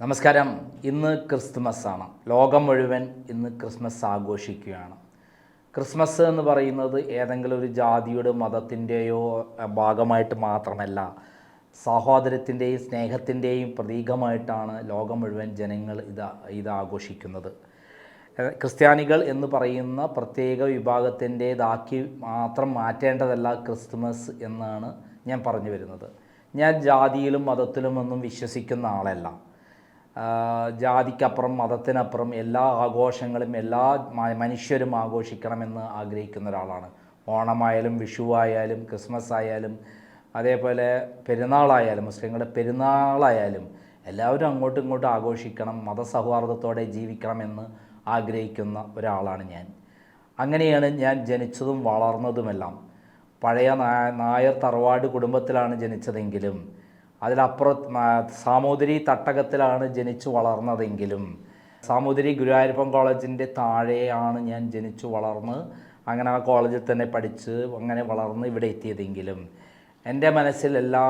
നമസ്കാരം. ഇന്ന് ക്രിസ്മസ് ആണ് ലോകം മുഴുവൻ ഇന്ന് ക്രിസ്മസ് ആഘോഷിക്കുകയാണ്. ക്രിസ്മസ് എന്ന് പറയുന്നത് ഏതെങ്കിലും ഒരു ജാതിയുടെ മതത്തിന്റെയോ ഭാഗമായിട്ട് മാത്രമല്ല സഹോദരത്തിന്റെയും സ്നേഹത്തിന്റെയും പ്രതീകമായിട്ടാണ് ലോകം മുഴുവൻ ജനങ്ങൾ ഇത് ഇത് ആഘോഷിക്കുന്നത്. ക്രിസ്ത്യാനികൾ എന്ന് പറയുന്ന പ്രത്യേക വിഭാഗത്തിന്റേതാക്കി മാത്രം മാറ്റേണ്ടതല്ല ക്രിസ്മസ് എന്നാണ് ഞാൻ പറഞ്ഞു വരുന്നത്. ഞാൻ ജാതിയിലും മതത്തിലും ഒന്നും വിശ്വസിക്കുന്ന ആളല്ല. ജാതിക്കപ്പുറം മതത്തിനപ്പുറം എല്ലാ ആഘോഷങ്ങളും എല്ലാ മനുഷ്യരും ആഘോഷിക്കണമെന്ന് ആഗ്രഹിക്കുന്ന ഒരാളാണ്. ഓണമായാലും വിഷുവായാലും ക്രിസ്മസ് ആയാലും അതേപോലെ പെരുന്നാളായാലും മുസ്ലിങ്ങളുടെ പെരുന്നാളായാലും എല്ലാവരും അങ്ങോട്ടും ഇങ്ങോട്ടും ആഘോഷിക്കണം മതസൗഹാർദ്ദത്തോടെ ജീവിക്കണമെന്ന് ആഗ്രഹിക്കുന്ന ഒരാളാണ് ഞാൻ. അങ്ങനെയാണ് ഞാൻ ജനിച്ചതും വളർന്നതുമെല്ലാം. പഴയ നായർ തറവാട് കുടുംബത്തിലാണ് ജനിച്ചതെങ്കിലും അതിലപ്പുറം നാ- സാമൂതിരി തട്ടകത്തിലാണ് ജനിച്ചു വളർന്നതെങ്കിലും സാമൂതിരി ഗുരുവായൂരപ്പൻ കോളേജിന്റെ താഴെയാണ് ഞാൻ ജനിച്ചു വളർന്ന് അങ്ങനെ ആ കോളേജിൽ തന്നെ പഠിച്ച് അങ്ങനെ വളർന്ന് ഇവിടെ എത്തിയതെങ്കിലും എന്റെ മനസ്സിൽ എല്ലാ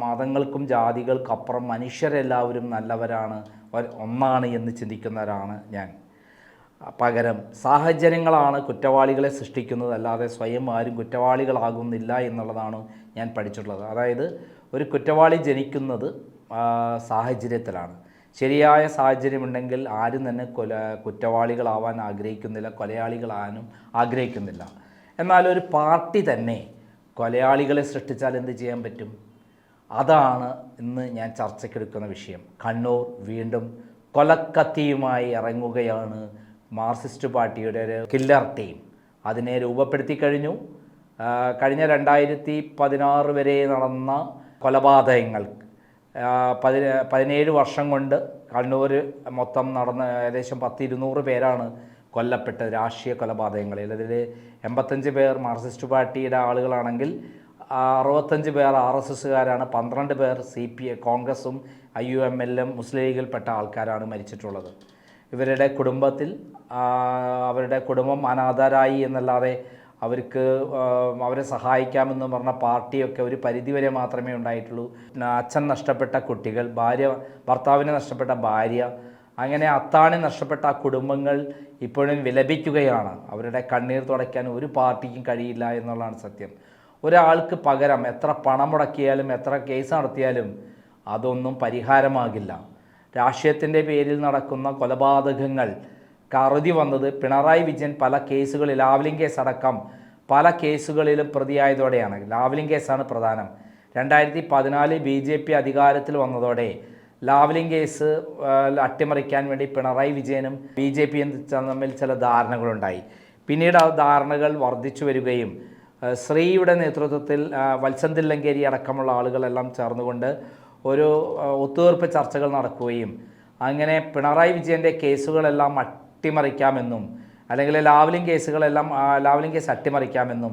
മതങ്ങൾക്കും ജാതികൾക്കപ്പുറം മനുഷ്യരെല്ലാവരും നല്ലവരാണ് ഒന്നാണ് എന്ന് ചിന്തിക്കുന്നവരാണ് ഞാൻ. പകരം സാഹചര്യങ്ങളാണ് കുറ്റവാളികളെ സൃഷ്ടിക്കുന്നത് അല്ലാതെ സ്വയം ആരും കുറ്റവാളികളാകുന്നില്ല എന്നുള്ളതാണ് ഞാൻ പഠിച്ചിട്ടുള്ളത്. അതായത് ഒരു കുറ്റവാളി ജനിക്കുന്നത് സാഹചര്യത്തിലാണ്. ശരിയായ സാഹചര്യമുണ്ടെങ്കിൽ ആരും തന്നെ കൊല കുറ്റവാളികളാവാൻ ആഗ്രഹിക്കുന്നില്ല കൊലയാളികളാവാനും ആഗ്രഹിക്കുന്നില്ല. എന്നാൽ ഒരു പാർട്ടി തന്നെ കൊലയാളികളെ സൃഷ്ടിച്ചാൽ എന്ത് ചെയ്യാൻ പറ്റും? അതാണ് ഇന്ന് ഞാൻ ചർച്ചയ്ക്കെടുക്കുന്ന വിഷയം. കണ്ണൂർ വീണ്ടും കൊലക്കത്തിയുമായി ഇറങ്ങുകയാണ് മാർക്സിസ്റ്റ് പാർട്ടിയുടെ ഒരു കില്ലർ ടീം അതിനെ രൂപപ്പെടുത്തി കഴിഞ്ഞു. കഴിഞ്ഞ രണ്ടായിരത്തി പതിനാറ് വരെ നടന്ന കൊലപാതകങ്ങൾ. പതി പതിനേഴ് വർഷം കൊണ്ട് കണ്ണൂർ മൊത്തം നടന്ന ഏകദേശം പത്ത് ഇരുന്നൂറ് പേരാണ് കൊല്ലപ്പെട്ട രാഷ്ട്രീയ കൊലപാതകങ്ങളിൽ. അതിൽ എൺപത്തഞ്ച് പേർ മാർക്സിസ്റ്റ് പാർട്ടിയുടെ ആളുകളാണെങ്കിൽ അറുപത്തഞ്ച് പേർ ആർ എസ് എസ്സുകാരാണ് പന്ത്രണ്ട് പേർ സി പി കോൺഗ്രസും ഐ യു എം എല്ലും മുസ്ലിം ലീഗിൽപ്പെട്ട ആൾക്കാരാണ് മരിച്ചിട്ടുള്ളത്. ഇവരുടെ കുടുംബത്തിൽ അവരുടെ കുടുംബം അനാഥരായി എന്നല്ലാതെ അവർക്ക് അവരെ സഹായിക്കാമെന്ന് പറഞ്ഞ പാർട്ടിയൊക്കെ ഒരു പരിധിവരെ മാത്രമേ ഉണ്ടായിട്ടുള്ളൂ. അച്ഛൻ നഷ്ടപ്പെട്ട കുട്ടികൾ ഭാര്യ ഭർത്താവിനെ നഷ്ടപ്പെട്ട ഭാര്യ അങ്ങനെ അത്താണി നഷ്ടപ്പെട്ട ആ കുടുംബങ്ങൾ ഇപ്പോഴും വിലപിക്കുകയാണ്. അവരുടെ കണ്ണീർ തുടയ്ക്കാൻ ഒരു പാർട്ടിക്കും കഴിയില്ല എന്നുള്ളതാണ് സത്യം. ഒരാൾക്ക് പകരം എത്ര പണം മുടക്കിയാലും എത്ര കേസ് നടത്തിയാലും അതൊന്നും പരിഹാരമാകില്ല. രാഷ്ട്രീയത്തിന്റെ പേരിൽ നടക്കുന്ന കൊലപാതകങ്ങൾ കറുതി വന്നത് പിണറായി വിജയൻ പല കേസുകളിൽ ലാവ്ലിംഗ് കേസ് അടക്കം പല കേസുകളിലും പ്രതിയായതോടെയാണ്. ലാവ്ലിംഗ് കേസാണ് പ്രധാനം. രണ്ടായിരത്തി പതിനാല് ബി ജെ പി അധികാരത്തിൽ വന്നതോടെ ലാവ്ലിംഗ് കേസ് അട്ടിമറിക്കാൻ വേണ്ടി പിണറായി വിജയനും ബി ജെ പിയും തമ്മിൽ ചില ധാരണകളുണ്ടായി. പിന്നീട് ആ ധാരണകൾ വർദ്ധിച്ചു വരികയും ശ്രീയുടെ നേതൃത്വത്തിൽ വത്സന്തില്ലങ്കേരി അടക്കമുള്ള ആളുകളെല്ലാം ചേർന്നുകൊണ്ട് ഒരു ഒത്തുതീർപ്പ് ചർച്ചകൾ നടക്കുകയും അങ്ങനെ പിണറായി വിജയന്റെ കേസുകളെല്ലാം അട്ടിമറിക്കാമെന്നും അല്ലെങ്കിൽ ലാവലിംഗ് കേസുകളെല്ലാം ലാവലിംഗ് കേസ് അട്ടിമറിക്കാമെന്നും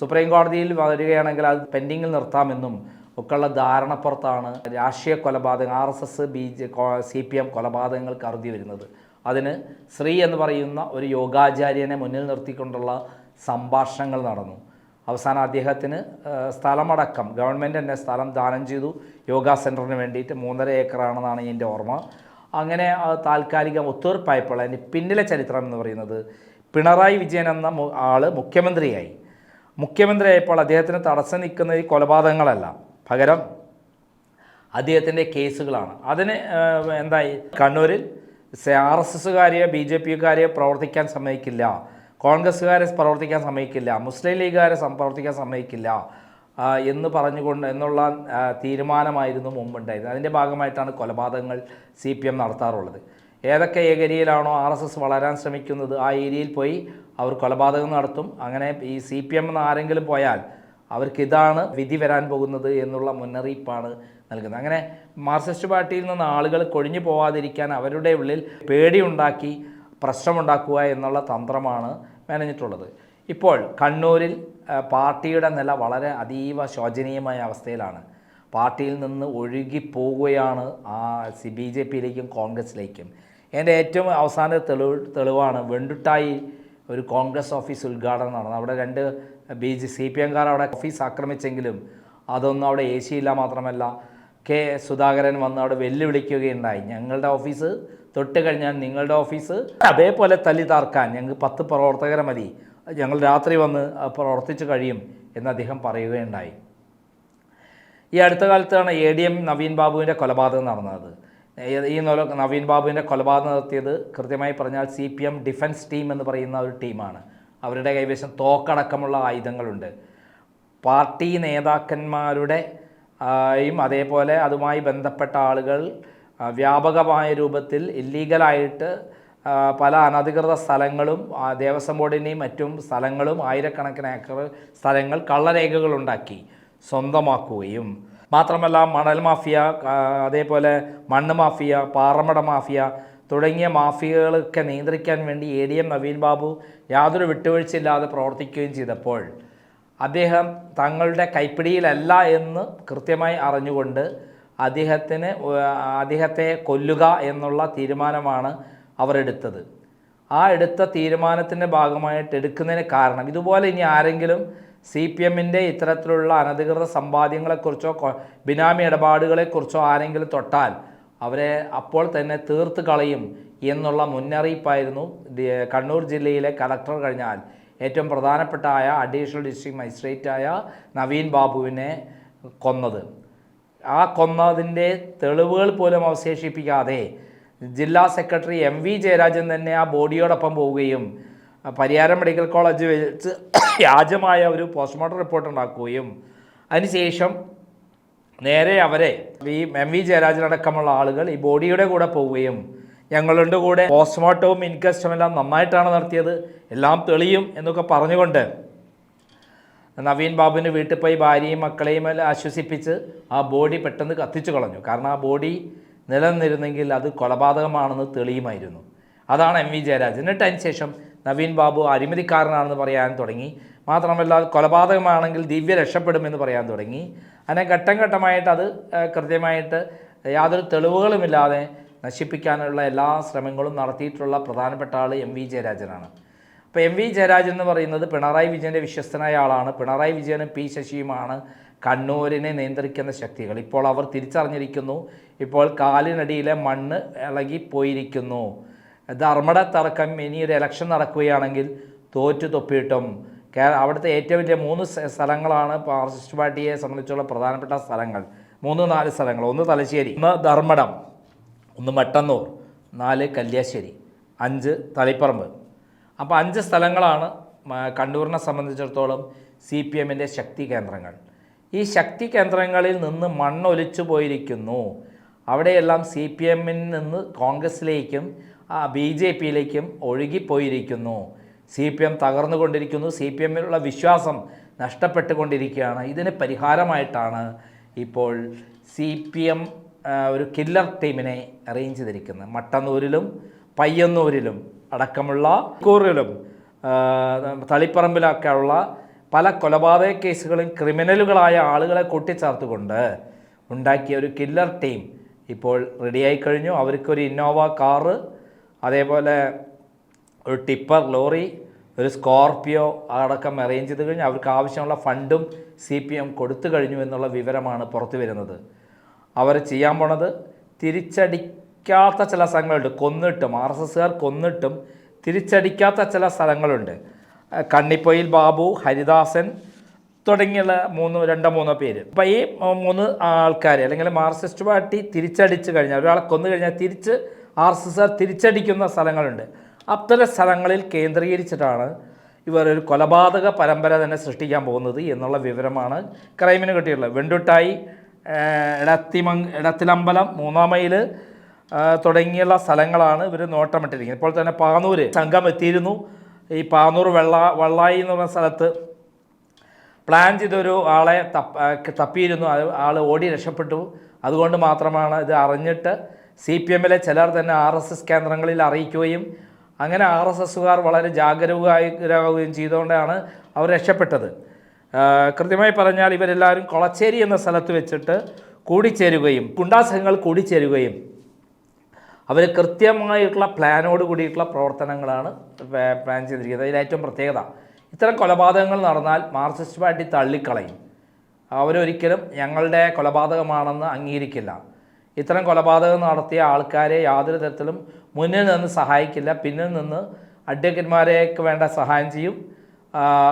സുപ്രീം കോടതിയിൽ വരികയാണെങ്കിൽ അത് പെൻഡിങ്ങിൽ നിർത്താമെന്നും ഒക്കെയുള്ള ധാരണപ്പുറത്താണ് രാഷ്ട്രീയ കൊലപാതകം R S S B J C P M കൊലപാതകങ്ങൾ കരുതി വരുന്നത്. അതിന് ശ്രീ എന്ന് പറയുന്ന ഒരു യോഗാചാര്യനെ മുന്നിൽ നിർത്തിക്കൊണ്ടുള്ള സംഭാഷണങ്ങൾ നടന്നു. അവസാനം അദ്ദേഹത്തിന് സ്ഥലമടക്കം ഗവൺമെന്റ് തന്നെ സ്ഥലം ദാനം ചെയ്തു യോഗ സെന്ററിന് വേണ്ടിയിട്ട് മൂന്നര ഏക്കറാണെന്നാണ് എന്റെ ഓർമ്മ. അങ്ങനെ താൽക്കാലിക ഒത്തുതീർപ്പായപ്പോൾ അതിന്റെ പിന്നിലെ ചരിത്രം എന്ന് പറയുന്നത് പിണറായി വിജയൻ എന്ന ആൾ മുഖ്യമന്ത്രിയായി. മുഖ്യമന്ത്രിയായപ്പോൾ അദ്ദേഹത്തിന് തടസ്സം നിൽക്കുന്ന ഈ കൊലപാതകങ്ങളല്ല. പകരം അദ്ദേഹത്തിന്റെ കേസുകളാണ്. അതിന് എന്തായി? കണ്ണൂരിൽ ആർ എസ് എസ്സുകാരെയോ ബി ജെ പിക്കാരെയോ പ്രവർത്തിക്കാൻ സമ്മതിക്കില്ല. കോൺഗ്രസ്സുകാരെ പ്രവർത്തിക്കാൻ സമ്മതിക്കില്ല. മുസ്ലിം ലീഗുകാരെ പ്രവർത്തിക്കാൻ സമ്മതിക്കില്ല. എന്ന് പറഞ്ഞുകൊണ്ട് എന്നുള്ള തീരുമാനമായിരുന്നു മുമ്പുണ്ടായിരുന്നത്. അതിന്റെ ഭാഗമായിട്ടാണ് കൊലപാതകങ്ങൾ സി പി എം നടത്താറുള്ളത്. ഏതൊക്കെ ഏകരിയിലാണോ ആർ എസ് എസ് വളരാൻ ശ്രമിക്കുന്നത് ആ ഏരിയയിൽ പോയി അവർ കൊലപാതകം നടത്തും. അങ്ങനെ ഈ സി പി എം ആരെങ്കിലും പോയാൽ അവർക്കിതാണ് വിധി വരാൻ പോകുന്നത് എന്നുള്ള മുന്നറിയിപ്പാണ് നൽകുന്നത്. അങ്ങനെ മാർക്സിസ്റ്റ് പാർട്ടിയിൽ നിന്ന് ആളുകൾ കൊഴിഞ്ഞു പോവാതിരിക്കാൻ അവരുടെ ഉള്ളിൽ പേടിയുണ്ടാക്കി പ്രശ്നമുണ്ടാക്കുക എന്നുള്ള തന്ത്രമാണ് മെനഞ്ഞിട്ടുള്ളത്. ഇപ്പോൾ കണ്ണൂരിൽ പാർട്ടിയുടെ നില വളരെ അതീവ ശോചനീയമായ അവസ്ഥയിലാണ്. പാർട്ടിയിൽ നിന്ന് ഒഴുകി പോവുകയാണ് ആ സി ബി ജെ പിയിലേക്കും കോൺഗ്രസിലേക്കും. എന്റെ ഏറ്റവും അവസാന തെളിവ് തെളിവാണ് വെണ്ടുട്ടായി ഒരു കോൺഗ്രസ് ഓഫീസ് ഉദ്ഘാടനം നടന്നു അവിടെ രണ്ട് ബി ജെ സി പി എംകാർ അവിടെ ഓഫീസ് ആക്രമിച്ചെങ്കിലും അതൊന്നും അവിടെ എ സിയില്ല മാത്രമല്ല കെ സുധാകരൻ വന്ന് അവിടെ വെല്ലുവിളിക്കുകയുണ്ടായി. ഞങ്ങളുടെ ഓഫീസ് തൊട്ട് കഴിഞ്ഞാൽ നിങ്ങളുടെ ഓഫീസ് അതേപോലെ തല്ലി താർക്കാൻ ഞങ്ങൾക്ക് പത്ത് പ്രവർത്തകരെ മതി. ഞങ്ങൾ രാത്രി വന്ന് പ്രവർത്തിച്ചു കഴിയും എന്ന് അദ്ദേഹം പറയുകയുണ്ടായി. ഈ അടുത്ത കാലത്താണ് എ ഡി എം നവീൻ ബാബുവിന്റെ കൊലപാതകം നടന്നത്. ഈ- നവീൻ ബാബുവിന്റെ കൊലപാതകം നടത്തിയത് കൃത്യമായി പറഞ്ഞാൽ C P M defence team എന്ന് പറയുന്ന ഒരു ടീമാണ്. അവരുടെ കൈവശം തോക്കടക്കമുള്ള ആയുധങ്ങളുണ്ട്. പാർട്ടി നേതാക്കന്മാരുടെ യും അതേപോലെ അതുമായി ബന്ധപ്പെട്ട ആളുകൾ വ്യാപകമായ രൂപത്തിൽ ഇല്ലീഗലായിട്ട് പല അനധികൃത സ്ഥലങ്ങളും ദേവസ്വം ബോർഡിന്റെയും മറ്റും സ്ഥലങ്ങളും ആയിരക്കണക്കിന് ഏക്കർ സ്ഥലങ്ങൾ കള്ളരേഖകളുണ്ടാക്കി സ്വന്തമാക്കുകയും. മാത്രമല്ല മണൽ മാഫിയ അതേപോലെ മണ്ണ് മാഫിയ പാറമട മാഫിയ തുടങ്ങിയ മാഫിയകളൊക്കെ നിയന്ത്രിക്കാൻ വേണ്ടി A D M Naveen Babu യാതൊരു വിട്ടുവീഴ്ചയില്ലാതെ പ്രവർത്തിക്കുകയും ചെയ്തപ്പോൾ അദ്ദേഹം തങ്ങളുടെ കൈപ്പിടിയിലല്ല എന്ന് കൃത്യമായി അറിഞ്ഞുകൊണ്ട് അദ്ദേഹത്തിന് അദ്ദേഹത്തെ കൊല്ലുക എന്നുള്ള തീരുമാനമാണ് അവർ എടുത്തത്. ആ എടുത്ത തീരുമാനത്തിന്റെ ഭാഗമായിട്ട് എടുക്കുന്നതിന് കാരണം ഇതുപോലെ ഇനി ആരെങ്കിലും സി പി എമ്മിന്റെ ഇത്തരത്തിലുള്ള അനധികൃത സമ്പാദ്യങ്ങളെക്കുറിച്ചോ ബിനാമി ഇടപാടുകളെക്കുറിച്ചോ ആരെങ്കിലും തൊട്ടാൽ അവരെ അപ്പോൾ തന്നെ തീർത്ത് കളയും എന്നുള്ള മുന്നറിയിപ്പായിരുന്നു കണ്ണൂർ ജില്ലയിലെ കളക്ടർ കഴിഞ്ഞാൽ ഏറ്റവും പ്രധാനപ്പെട്ട ആയ അഡീഷണൽ ഡിസ്ട്രിക്ട് മജിസ്ട്രേറ്റായ നവീൻ ബാബുവിനെ കൊന്നത്. ആ കൊന്നതിന്റെ തെളിവുകൾ പോലും അവശേഷിപ്പിക്കാതെ ജില്ലാ സെക്രട്ടറി എം വി ജയരാജൻ തന്നെ ആ ബോഡിയോടൊപ്പം പോവുകയും പരിയാരം മെഡിക്കൽ കോളേജ് വെച്ച് വ്യാജമായ ഒരു പോസ്റ്റ്മോർട്ടം റിപ്പോർട്ട് ഉണ്ടാക്കുകയും. അതിനുശേഷം നേരെ അവരെ ഈ എം വി ജയരാജനടക്കമുള്ള ആളുകൾ ഈ ബോഡിയുടെ കൂടെ പോവുകയും ഞങ്ങളുടെ കൂടെ പോസ്റ്റ്മോർട്ടവും ഇൻക്വസ്റ്റും എല്ലാം നന്നായിട്ടാണ് നടത്തിയത് എല്ലാം തെളിയും എന്നൊക്കെ പറഞ്ഞുകൊണ്ട് നവീൻ ബാബുവിന്റെ വീട്ടിൽ പോയി ഭാര്യയും മക്കളെയും എല്ലാം ആശ്വസിപ്പിച്ച് ആ ബോഡി പെട്ടെന്ന് കത്തിച്ചു കളഞ്ഞു. കാരണം ആ ബോഡി നിലനിന്നിരുന്നെങ്കിൽ അത് കൊലപാതകമാണെന്ന് തെളിയുമായിരുന്നു. അതാണ് എം വി ജയരാജൻ എന്നിട്ട് അതിന് ശേഷം നവീൻ ബാബു അഴിമതിക്കാരനാണെന്ന് പറയാൻ തുടങ്ങി. മാത്രമല്ല കൊലപാതകമാണെങ്കിൽ ദിവ്യ രക്ഷപ്പെടുമെന്ന് പറയാൻ തുടങ്ങി. അങ്ങനെ ഘട്ടം ഘട്ടമായിട്ട് അത് കൃത്യമായിട്ട് യാതൊരു തെളിവുകളുമില്ലാതെ നശിപ്പിക്കാനുള്ള എല്ലാ ശ്രമങ്ങളും നടത്തിയിട്ടുള്ള പ്രധാനപ്പെട്ട ആൾ എം വി ജയരാജനാണ്. അപ്പോൾ എം വി ജയരാജൻ എന്ന് പറയുന്നത് പിണറായി വിജയന്റെ വിശ്വസ്തനായ ആളാണ്. പിണറായി വിജയനും പി ശശിയുമാണ് കണ്ണൂരിനെ നിയന്ത്രിക്കുന്ന ശക്തികൾ. ഇപ്പോൾ അവർ തിരിച്ചറിഞ്ഞിരിക്കുന്നു. ഇപ്പോൾ കാലിനടിയിലെ മണ്ണ് ഇളകിപ്പോയിരിക്കുന്നു. ധർമ്മട തർക്കം ഇനി ഒരു ഇലക്ഷൻ നടക്കുകയാണെങ്കിൽ തോറ്റു തൊപ്പിയിട്ടും. അവിടുത്തെ ഏറ്റവും വലിയ മൂന്ന് സ്ഥലങ്ങളാണ് മാർക്സിസ്റ്റ് പാർട്ടിയെ സംബന്ധിച്ചുള്ള പ്രധാനപ്പെട്ട സ്ഥലങ്ങൾ. മൂന്ന് നാല് സ്ഥലങ്ങൾ. ഒന്ന് തലശ്ശേരി ഒന്ന് ധർമ്മടം ഒന്ന് മട്ടന്നൂർ നാല് കല്യാശ്ശേരി അഞ്ച് തളിപ്പറമ്പ്. അപ്പോൾ അഞ്ച് സ്ഥലങ്ങളാണ് കണ്ണൂരിനെ സംബന്ധിച്ചിടത്തോളം സി പി എമ്മിന്റെ ശക്തി കേന്ദ്രങ്ങൾ. ഈ ശക്തി കേന്ദ്രങ്ങളിൽ നിന്ന് മണ്ണൊലിച്ചു പോയിരിക്കുന്നു. അവിടെയെല്ലാം സി പി എമ്മിൽ നിന്ന് കോൺഗ്രസിലേക്കും ബി ജെ പിയിലേക്കും ഒഴുകിപ്പോയിരിക്കുന്നു. സി പി എം തകർന്നുകൊണ്ടിരിക്കുന്നു. സി പി എമ്മിലുള്ള വിശ്വാസം നഷ്ടപ്പെട്ടുകൊണ്ടിരിക്കുകയാണ്. ഇതിന് പരിഹാരമായിട്ടാണ് ഇപ്പോൾ സി പി എം ഒരു കില്ലർ ടീമിനെ അറേഞ്ച് ചെയ്തിരിക്കുന്നത്. മട്ടന്നൂരിലും പയ്യന്നൂരിലും അടക്കമുള്ള കൂറിലും തളിപ്പറമ്പിലൊക്കെയുള്ള പല കൊലപാതക കേസുകളും ക്രിമിനലുകളായ ആളുകളെ കൂട്ടിച്ചേർത്തുകൊണ്ട് ഉണ്ടാക്കിയ ഒരു കില്ലർ ടീം ഇപ്പോൾ റെഡിയായി കഴിഞ്ഞു. അവർക്കൊരു ഇന്നോവ കാറ് അതേപോലെ ഒരു ടിപ്പർ ലോറി ഒരു സ്കോർപ്പിയോ അടക്കം അറേഞ്ച് ചെയ്ത് കഴിഞ്ഞ്. അവർക്ക് ആവശ്യമുള്ള ഫണ്ടും സി പി എം കൊടുത്തു കഴിഞ്ഞു എന്നുള്ള വിവരമാണ് പുറത്തു വരുന്നത് അവർ ചെയ്യാൻ പോണത് തിരിച്ചടിക്കാത്ത ചില സ്ഥലങ്ങളുണ്ട്. കൊന്നിട്ടും ആർ എസ് എസ്സുകാർ കൊന്നിട്ടും തിരിച്ചടിക്കാത്ത ചില സ്ഥലങ്ങളുണ്ട്. കണ്ണിപ്പൊയിൽ ബാബു ഹരിദാസൻ തുടങ്ങിയുള്ള മൂന്ന് രണ്ടോ മൂന്നോ പേര്. അപ്പോൾ ഈ മൂന്ന് ആൾക്കാർ അല്ലെങ്കിൽ മാർസിസ്റ്റ് പാർട്ടി തിരിച്ചടിച്ച് കഴിഞ്ഞാൽ ഒരാളെ കൊന്നു കഴിഞ്ഞാൽ തിരിച്ച് ആർ എസ് എസ് തിരിച്ചടിക്കുന്ന സ്ഥലങ്ങളുണ്ട്. അത്തരം സ്ഥലങ്ങളിൽ കേന്ദ്രീകരിച്ചിട്ടാണ് ഇവർ ഒരു കൊലപാതക പരമ്പര തന്നെ സൃഷ്ടിക്കാൻ പോകുന്നത് എന്നുള്ള വിവരമാണ് ക്രൈമിന് കിട്ടിയിട്ടുള്ളത്. വെണ്ടുട്ടായി ഇടത്തിമ ഇടത്തിലമ്പലം മൂന്നാം മൈൽ തുടങ്ങിയുള്ള സ്ഥലങ്ങളാണ് ഇവർ നോട്ടമിട്ടിരിക്കുന്നത്. ഇപ്പോൾ തന്നെ പാനൂർ സംഘം എത്തിയിരുന്നു. ഈ പാനൂർ വെള്ള വള്ളായി എന്ന് പറഞ്ഞ സ്ഥലത്ത് പ്ലാൻ ചെയ്തൊരു ആളെ തപ്പ തപ്പിയിരുന്നു. ആൾ ഓടി രക്ഷപ്പെട്ടു. അതുകൊണ്ട് മാത്രമാണ് ഇത് അറിഞ്ഞിട്ട് സി പി എമ്മിലെ ചിലർ തന്നെ ആർ എസ് എസ് കേന്ദ്രങ്ങളിൽ അറിയിക്കുകയും അങ്ങനെ ആർ എസ് എസ്സുകാർ വളരെ ജാഗരൂകരാകുകയും ചെയ്തുകൊണ്ടാണ് അവർ രക്ഷപ്പെട്ടത്. കൃത്യമായി പറഞ്ഞാൽ ഇവരെല്ലാവരും കൊളച്ചേരി എന്ന സ്ഥലത്ത് വെച്ചിട്ട് കൂടിച്ചേരുകയും ഗുണ്ടാസംഘങ്ങൾ കൂടിച്ചേരുകയും അവർ കൃത്യമായിട്ടുള്ള പ്ലാനോട് കൂടിയിട്ടുള്ള പ്രവർത്തനങ്ങളാണ് പ്ലാ- പ്ലാൻ ചെയ്തിരിക്കുന്നത്. അതിലേറ്റവും പ്രത്യേകത ഇത്തരം കൊലപാതകങ്ങൾ നടന്നാൽ മാർക്സിസ്റ്റ് പാർട്ടി തള്ളിക്കളയും. അവരൊരിക്കലും ഞങ്ങളുടെ കൊലപാതകമാണെന്ന് അംഗീകരിക്കില്ല. ഇത്തരം കൊലപാതകം നടത്തിയ ആൾക്കാരെ യാതൊരു തരത്തിലും മുന്നിൽ നിന്ന് സഹായിക്കില്ല. പിന്നിൽ നിന്ന് അഡ്വക്കേറ്റ്മാരെയൊക്കെ വേണ്ട സഹായം ചെയ്യും.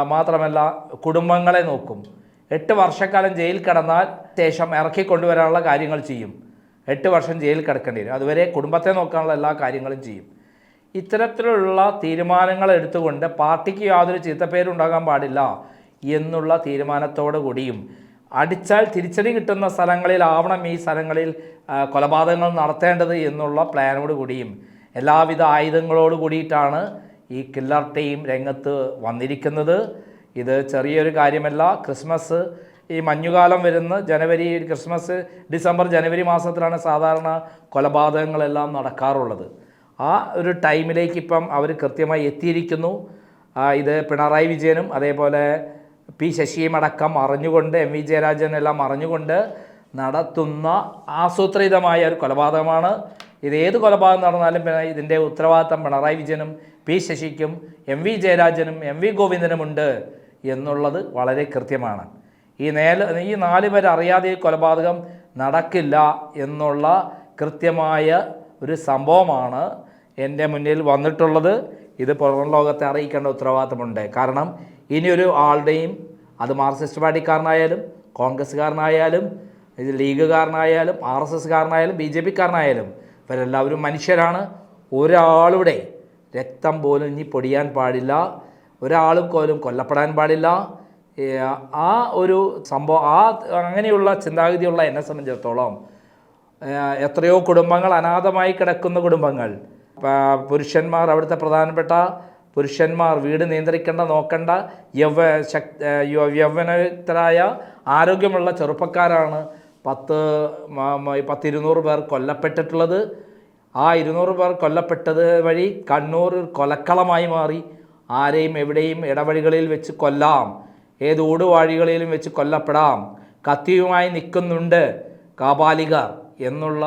മാത്രമല്ല കുടുംബങ്ങളെ നോക്കും. എട്ട് വർഷക്കാലം ജയിൽ കിടന്നാൽ ശേഷം ഇറക്കി കൊണ്ടുവരാനുള്ള കാര്യങ്ങൾ ചെയ്യും. എട്ട് വർഷം ജയിലിൽ കിടക്കേണ്ടി വരും. അതുവരെ കുടുംബത്തെ നോക്കാനുള്ള എല്ലാ കാര്യങ്ങളും ചെയ്യും. ഇത്തരത്തിലുള്ള തീരുമാനങ്ങൾ എടുത്തുകൊണ്ട് പാർട്ടിക്ക് യാതൊരു ചീത്തപ്പേരുണ്ടാകാൻ പാടില്ല എന്നുള്ള തീരുമാനത്തോടു കൂടിയും അടിച്ചാൽ തിരിച്ചടി കിട്ടുന്ന സ്ഥലങ്ങളിലാവണം ഈ സ്ഥലങ്ങളിൽ കൊലപാതകങ്ങൾ നടത്തേണ്ടത് എന്നുള്ള പ്ലാനോട് കൂടിയും എല്ലാവിധ ആയുധങ്ങളോട് കൂടിയിട്ടാണ് ഈ കില്ലർ ടീം രംഗത്ത് വന്നിരിക്കുന്നത്. ഇത് ചെറിയൊരു കാര്യമല്ല. ക്രിസ്മസ് ഈ മഞ്ഞുകാലം വരുന്ന ജനുവരി ക്രിസ്മസ് ഡിസംബർ ജനുവരി മാസത്തിലാണ് സാധാരണ കൊലപാതകങ്ങളെല്ലാം നടക്കാറുള്ളത്. ആ ഒരു ടൈമിലേക്ക് ഇപ്പം അവർ കൃത്യമായി എത്തിയിരിക്കുന്നു. ഇത് പിണറായി വിജയനും അതേപോലെ പി ശശിയും അടക്കം അറിഞ്ഞുകൊണ്ട് എം വി ജയരാജൻ എല്ലാം അറിഞ്ഞുകൊണ്ട് നടത്തുന്ന ആസൂത്രിതമായ ഒരു കൊലപാതകമാണ്. ഇത് ഏത് കൊലപാതകം നടന്നാലും പിന്നെ ഇതിന്റെ ഉത്തരവാദിത്തം പിണറായി വിജയനും പി ശശിക്കും എം വി ജയരാജനും എം വി ഗോവിന്ദനുമുണ്ട് എന്നുള്ളത് വളരെ കൃത്യമാണ്. ഈ നേല ഈ നാല് പേർ അറിയാതെ ഈ കൊലപാതകം നടക്കില്ല എന്നുള്ള കൃത്യമായ ഒരു സംഭവമാണ് എന്റെ മുന്നിൽ വന്നിട്ടുള്ളത്. ഇത് പുറം ലോകത്തെ അറിയിക്കേണ്ട ഉത്തരവാദിത്തമുണ്ട്. കാരണം ഇനിയൊരു ആളുടെയും അത് മാർക്സിസ്റ്റ് പാർട്ടിക്കാരനായാലും കോൺഗ്രസ്സുകാരനായാലും ഇത് ലീഗുകാരനായാലും ആർ എസ് എസ്കാരനായാലും ബി ജെ പിക്കാരനായാലും ഇവരെല്ലാവരും മനുഷ്യരാണ്. ഒരാളുടെ രക്തം പോലും ഇനി പൊടിയാൻ പാടില്ല. ഒരാളും പോലും കൊല്ലപ്പെടാൻ പാടില്ല. ആ ഒരു സംഭവം ആ അങ്ങനെയുള്ള ചിന്താഗതിയുള്ള എന്നെ സംബന്ധിച്ചിടത്തോളം എത്രയോ കുടുംബങ്ങൾ അനാഥമായി കിടക്കുന്ന കുടുംബങ്ങൾ. പുരുഷന്മാർ അവിടുത്തെ പ്രധാനപ്പെട്ട പുരുഷന്മാർ വീട് നിയന്ത്രിക്കേണ്ട നോക്കേണ്ട യൗവ ശക് യൗവനത്തരായ ആരോഗ്യമുള്ള ചെറുപ്പക്കാരാണ് പത്ത് പത്ത് ഇരുന്നൂറ് പേർ കൊല്ലപ്പെട്ടിട്ടുള്ളത്. ആ ഇരുന്നൂറ് പേർ കൊല്ലപ്പെട്ടത് വഴി കണ്ണൂർ കൊലക്കളമായി മാറി. ആരെയും എവിടെയും ഇടവഴികളിൽ വെച്ച് കൊല്ലാം. ഏത് ഓടുവാഴികളിലും വെച്ച് കൊല്ലപ്പെടാം. കത്തിയുമായി നിൽക്കുന്നുണ്ട് കാപാലികർ എന്നുള്ള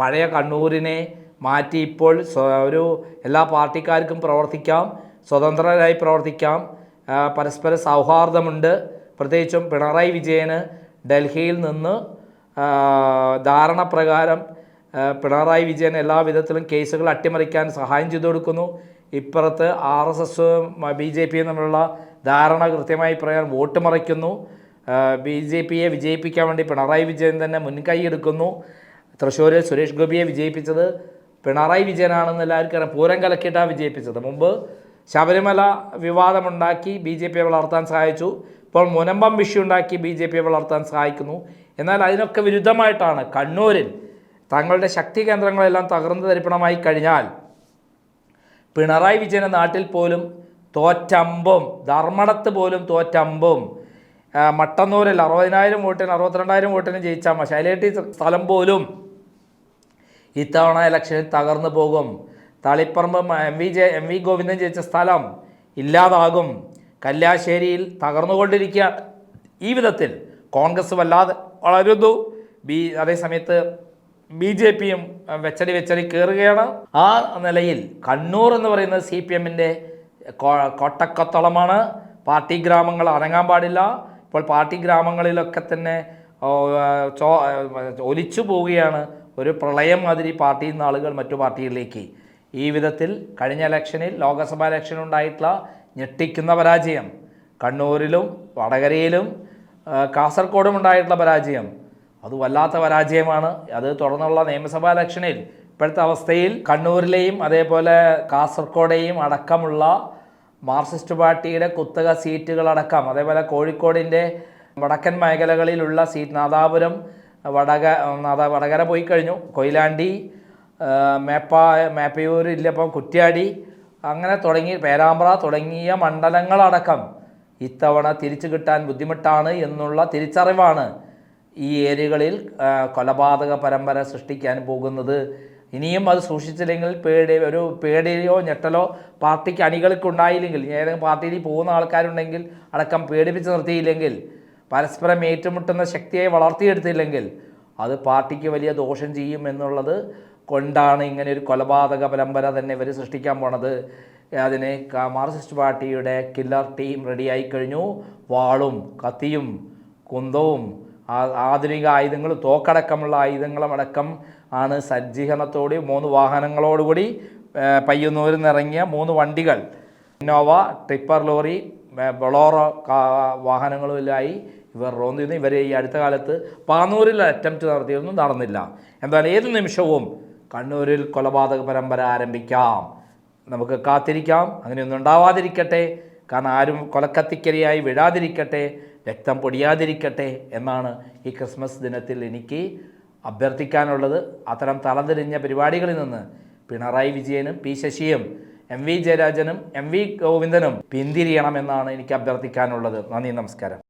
പഴയ കണ്ണൂരിനെ മാറ്റി ഇപ്പോൾ ഒരു എല്ലാ പാർട്ടിക്കാർക്കും പ്രവർത്തിക്കാം സ്വതന്ത്രരായി പ്രവർത്തിക്കാം. പരസ്പര സൗഹാർദ്ദമുണ്ട്. പ്രത്യേകിച്ചും പിണറായി വിജയന് ഡൽഹിയിൽ നിന്ന് ധാരണ പ്രകാരം പിണറായി വിജയൻ എല്ലാ വിധത്തിലും കേസുകൾ അട്ടിമറിക്കാൻ സഹായം ചെയ്തു കൊടുക്കുന്നു. ഇപ്പുറത്ത് ആർ എസ് എസും ബി ജെ പിയും തമ്മിലുള്ള ധാരണ കൃത്യമായി പ്രകാരം വോട്ട് മറിക്കുന്നു ബി ജെ പിയെ വിജയിപ്പിക്കാൻ വേണ്ടി പിണറായി വിജയൻ തന്നെ മുൻകൈ എടുക്കുന്നു. തൃശ്ശൂരിൽ സുരേഷ് ഗോപിയെ വിജയിപ്പിച്ചത് പിണറായി വിജയനാണെന്ന് എല്ലാവർക്കും അറിയാം. പൂരം കലക്കിയിട്ടാണ് വിജയിപ്പിച്ചത്. മുമ്പ് ശബരിമല വിവാദമുണ്ടാക്കി ബി ജെ പിയെ വളർത്താൻ സഹായിച്ചു. ഇപ്പോൾ മുനമ്പം വിഷു ഉണ്ടാക്കി ബി ജെ പിയെ വളർത്താൻ സഹായിക്കുന്നു. എന്നാൽ അതിനൊക്കെ വിരുദ്ധമായിട്ടാണ് കണ്ണൂരിൽ തങ്ങളുടെ ശക്തി കേന്ദ്രങ്ങളെല്ലാം തകർന്നു തരിപ്പണമായി കഴിഞ്ഞാൽ പിണറായി വിജയന്റെ നാട്ടിൽ പോലും തോറ്റമ്പും ധർമ്മടത്ത് പോലും തോറ്റമ്പും. മട്ടന്നൂരിൽ അറുപതിനായിരം വോട്ടിന് അറുപത്തിരണ്ടായിരം വോട്ടിന് ജയിച്ച ശൈലേട്ടി സ്ഥലം പോലും ഇത്തവണ ഇലക്ഷനിൽ തകർന്നു പോകും. Taliparamba M V J M V Govindan ജയിച്ച സ്ഥലം ഇല്ലാതാകും. കല്യാശ്ശേരിയിൽ തകർന്നുകൊണ്ടിരിക്കുക ഈ വിധത്തിൽ കോൺഗ്രസ് വല്ലാതെ വളരുന്നു. ബി അതേസമയത്ത് ബി ജെ പിയും വെച്ചടി വെച്ചടി കയറുകയാണ് ആ നിലയിൽ കണ്ണൂർ എന്ന് പറയുന്നത് സി പി എമ്മിന്റെ കോട്ടക്കൊത്തളമാണ്. പാർട്ടി ഗ്രാമങ്ങൾ അടങ്ങാൻ പാടില്ല. ഇപ്പോൾ പാർട്ടി ഗ്രാമങ്ങളിലൊക്കെ തന്നെ ഒലിച്ചു പോവുകയാണ് ഒരു പ്രളയം മാതിരി പാർട്ടിയിൽ നിന്ന് ആളുകൾ മറ്റു പാർട്ടിയിലേക്ക് ഈ വിധത്തിൽ കഴിഞ്ഞ ഇലക്ഷനിൽ ലോക്സഭാ ഇലക്ഷനുണ്ടായിട്ടുള്ള ഞെട്ടിക്കുന്ന പരാജയം കണ്ണൂരിലും വടകരയിലും കാസർഗോഡും ഉണ്ടായിട്ടുള്ള പരാജയം അത് വല്ലാത്ത പരാജയമാണ്. അത് തുടർന്നുള്ള നിയമസഭാ ഇലക്ഷനിൽ ഇപ്പോഴത്തെ അവസ്ഥയിൽ കണ്ണൂരിലെയും അതേപോലെ കാസർഗോഡെയും അടക്കമുള്ള മാർക്സിസ്റ്റ് പാർട്ടിയുടെ കുത്തക സീറ്റുകളടക്കം അതേപോലെ കോഴിക്കോടിന്റെ വടക്കൻ മേഖലകളിലുള്ള സീറ്റ് നാദാപുരം വടക നാദാ വടകര പോയി കഴിഞ്ഞു. കൊയിലാണ്ടി മേപ്പ മേപ്പയൂർ ഇല്ലപ്പം കുറ്റ്യാടി അങ്ങനെ തുടങ്ങി പേരാമ്പ്ര തുടങ്ങിയ മണ്ഡലങ്ങളടക്കം ഇത്തവണ തിരിച്ചു കിട്ടാൻ ബുദ്ധിമുട്ടാണ് എന്നുള്ള തിരിച്ചറിവാണ് ഈ ഏരിയകളിൽ കൊലപാതക പരമ്പര സൃഷ്ടിക്കാൻ പോകുന്നത് ഇനിയും അത് സൂക്ഷിച്ചില്ലെങ്കിൽ പേടി ഒരു പേടിയോ ഞെട്ടലോ പാർട്ടിക്ക് അണികൾക്ക് ഉണ്ടായില്ലെങ്കിൽ ഏതെങ്കിലും പാർട്ടിയിൽ പോകുന്ന ആൾക്കാരുണ്ടെങ്കിൽ അടക്കം പേടിപ്പിച്ച് നിർത്തിയില്ലെങ്കിൽ പരസ്പരം ഏറ്റുമുട്ടുന്ന ശക്തിയെ വളർത്തിയെടുത്തില്ലെങ്കിൽ അത് പാർട്ടിക്ക് വലിയ ദോഷം ചെയ്യും എന്നുള്ളത് കൊണ്ടാണ് ഇങ്ങനെ ഒരു കൊലപാതക പരമ്പര തന്നെ ഇവർ സൃഷ്ടിക്കാൻ പോണത്. അതിന് മാർക്സിസ്റ്റ് പാർട്ടിയുടെ കില്ലർ ടീം റെഡിയായി കഴിഞ്ഞു. വാളും കത്തിയും കുന്തവും ആധുനിക ആയുധങ്ങളും തോക്കടക്കമുള്ള ആയുധങ്ങളും അടക്കം ആണ് സജ്ജീകരണത്തോടെ മൂന്ന് വാഹനങ്ങളോടുകൂടി പയ്യന്നൂരിൽ നിന്നിറങ്ങിയ മൂന്ന് വണ്ടികൾ. ഇന്നോവ ട്രിപ്പർ ലോറി ബൊളോറോ വാഹനങ്ങളുമായി ഇവർ റോന്നിരുന്നു ഇവരെ ഈ അടുത്ത കാലത്ത് പാനൂരിൽ അറ്റംപ്റ്റ് നടത്തിയൊന്നും നടന്നില്ല. എന്നാൽ ഏത് നിമിഷവും കണ്ണൂരിൽ കൊലപാതക പരമ്പര ആരംഭിക്കാം. നമുക്ക് കാത്തിരിക്കാം. അങ്ങനെയൊന്നും ഉണ്ടാവാതിരിക്കട്ടെ. കാരണം ആരും കൊലക്കത്തിക്കരിയായി വിടാതിരിക്കട്ടെ രക്തം പൊടിയാതിരിക്കട്ടെ എന്നാണ് ഈ ക്രിസ്മസ് ദിനത്തിൽ എനിക്ക് അഭ്യർത്ഥിക്കാനുള്ളത് അത്തരം തലതിരിഞ്ഞ പരിപാടികളിൽ നിന്ന് പിണറായി വിജയനും പി ശശിയും എം വി ജയരാജനും എം വി ഗോവിന്ദനും പിന്തിരിയണമെന്നാണ് എനിക്ക് അഭ്യർത്ഥിക്കാനുള്ളത്. നന്ദി നമസ്കാരം.